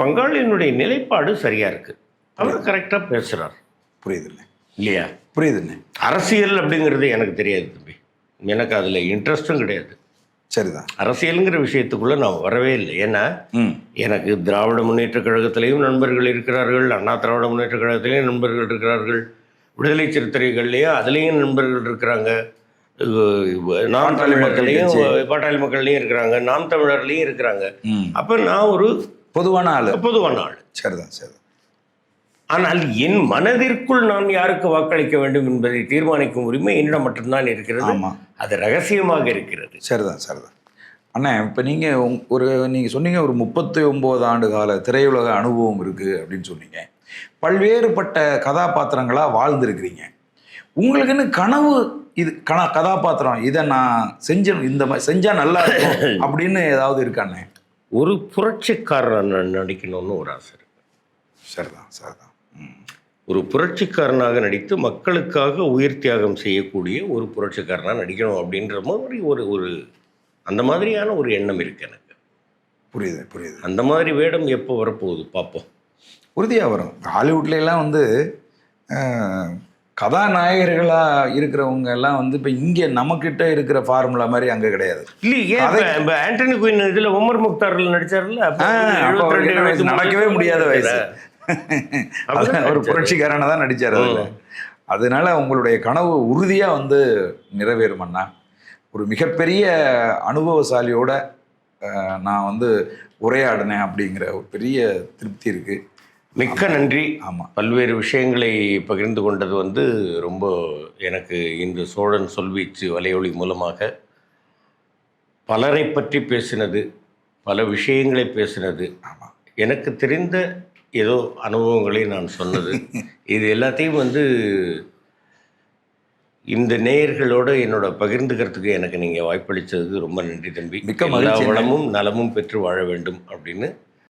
பங்காளியினுடைய நிலைப்பாடு சரியா இருக்கு. அவர் கரெக்டா பேசுறார். புரியுதுண்ணே இல்லையா? புரியுதுண்ணே அரசியல் அப்படிங்கிறது எனக்கு தெரியாது தம்பி. எனக்கு அதுல இன்ட்ரெஸ்டும் கிடையாது. சரிதான். அரசியலுங்கிற விஷயத்துக்குள்ள நான் வரவே இல்லை. ஏன்னா எனக்கு திராவிட முன்னேற்ற கழகத்திலையும் நண்பர்கள் இருக்கிறார்கள் அண்ணா திராவிட முன்னேற்ற கழகத்திலையும் நண்பர்கள் இருக்கிறார்கள் விடுதலை சிறுத்தைகள்லேயும் அதுலேயும் நண்பர்கள் இருக்கிறாங்க. இவ் நாம் பாட்டாளி மக்கள் தமிழர்லையும் கட்சி. பாட்டாளி மக்கள்லையும் இருக்கிறாங்க நாம் தமிழர்லையும் இருக்கிறாங்க. அப்போ நான் ஒரு பொதுவான ஆள். பொதுவான ஆள். சரிதான் சரிதான். ஆனால் என் மனதிற்குள் நான் யாருக்கு வாக்களிக்க வேண்டும் என்பதை தீர்மானிக்கும் உரிமை என்னிடம் மட்டும்தான் இருக்கிறது. ஆமாம் அது ரகசியமாக இருக்கிறது. சரிதான் சரிதான். அண்ணே இப்போ நீங்கள் ஒரு நீங்கள் சொன்னீங்க ஒரு முப்பத்தி ஒம்பது ஆண்டு கால திரையுலக அனுபவம் இருக்குது அப்படின்னு சொன்னீங்க. பல்வேறுபட்ட கதாபாத்திரங்களாக வாழ்ந்துருக்கிறீங்க. உங்களுக்குன்னு கனவு இது கன கதாபாத்திரம் இதை நான் செஞ்ச இந்த மாதிரி செஞ்சால் நல்லா இருக்கும் அப்படின்னு ஏதாவது இருக்காண்ணே ஒரு புரட்சிக்காரன் நான் நடிக்கணும்னு ஒரு ஆசை இருக்கு. சரிதான் சரிதான். ஒரு புரட்சிக்காரனாக நடித்து மக்களுக்காக உயிர் தியாகம் செய்யக்கூடிய ஒரு புரட்சிக்காரனாக நடிக்கணும் அப்படின்ற மாதிரி ஒரு ஒரு அந்த மாதிரியான ஒரு எண்ணம் இருக்கு எனக்கு. புரியுது புரியுது. அந்த மாதிரி வேடம் எப்போ வரப்போகுது? பார்ப்போம் உறுதியாக வரும். ஹாலிவுட்ல எல்லாம் வந்து கதாநாயகர்களாக இருக்கிறவங்க எல்லாம் வந்து இப்போ இங்கே நம்மக்கிட்ட இருக்கிற ஃபார்முலா மாதிரி அங்கே கிடையாது. இல்லையே இப்போ ஆண்டனி குயின் இதில் உமர் முக்தாரில்? 72, நடக்கவே முடியாத வயசு. ஒரு. புரட்சிக்காரனை தான் நடிச்சார் அதில். அதனால உங்களுடைய கனவு உறுதியாக வந்து நிறைவேறும் அண்ணா. ஒரு மிகப்பெரிய அனுபவசாலியோட நான் வந்து உரையாடினேன் அப்படிங்கிற ஒரு பெரிய திருப்தி இருக்கு. மிக்க நன்றி. ஆமாம் பல்வேறு விஷயங்களை பகிர்ந்து கொண்டது வந்து ரொம்ப எனக்கு இந்த சோழன் சொல்வீச்சு வலையொலி மூலமாக பலரை பற்றி பேசினது பல விஷயங்களை பேசினது. ஆமாம் எனக்கு தெரிந்த ஏதோ அனுபவங்களை நான் சொன்னது. இது எல்லாத்தையும் வந்து இந்த நேயர்களோட என்னோட பகிர்ந்துக்கிறதுக்கு எனக்கு நீங்கள் வாய்ப்பளித்ததுக்கு ரொம்ப நன்றி தம்பி. மிக்க. வளமும் நலமும் பெற்று வாழ வேண்டும் அப்படின்னு